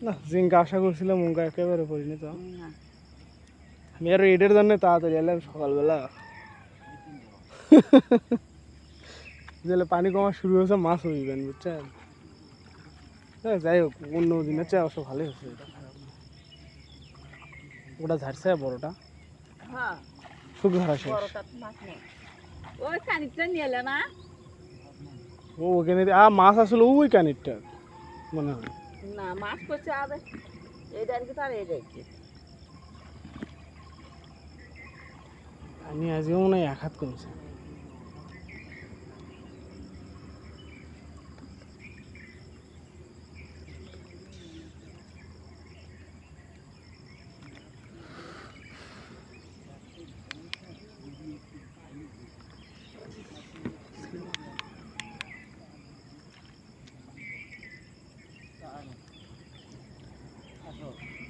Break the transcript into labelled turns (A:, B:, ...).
A: না জিঙ্কা আশা করছিলাম মুঙ্গা একেবারে পড়িনি তো।
B: না।
A: মেয়ের এডের জন্য তাড়াতাড়ি এলাম সকালবেলা। যেলে পানি কমা শুরু হয়েছে মাছ হইবেন বুঝছেন? হ্যাঁ, যাই হোক অন্য দিনের চেয়ে অবশ্য ভালোই হচ্ছে ওটা ঝাড়ছে বড়টা?
B: হ্যাঁ।
A: শুধু শেষ।
B: নিয়ে এলে না?
A: ও ওখানে আ মাছ আসলে ওই কানিরটা মনে হয়।
B: না, মাছ করছে আবে। এইটা আর কি তার এইটাই কি।
A: আমি আজকে মনে হয় এক কমছে। Oh.